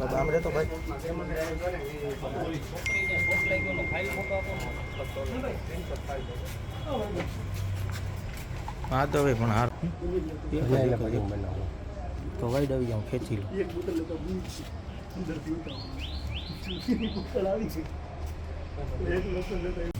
બાબા તો ભાઈ. હા તો ભાઈ પણ હાર. તો વાઈડ આવી જાઉં ખેંચી લો એક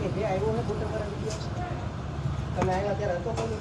છે. બીજું તમે આવ્યા ત્યારે હતો કોઈ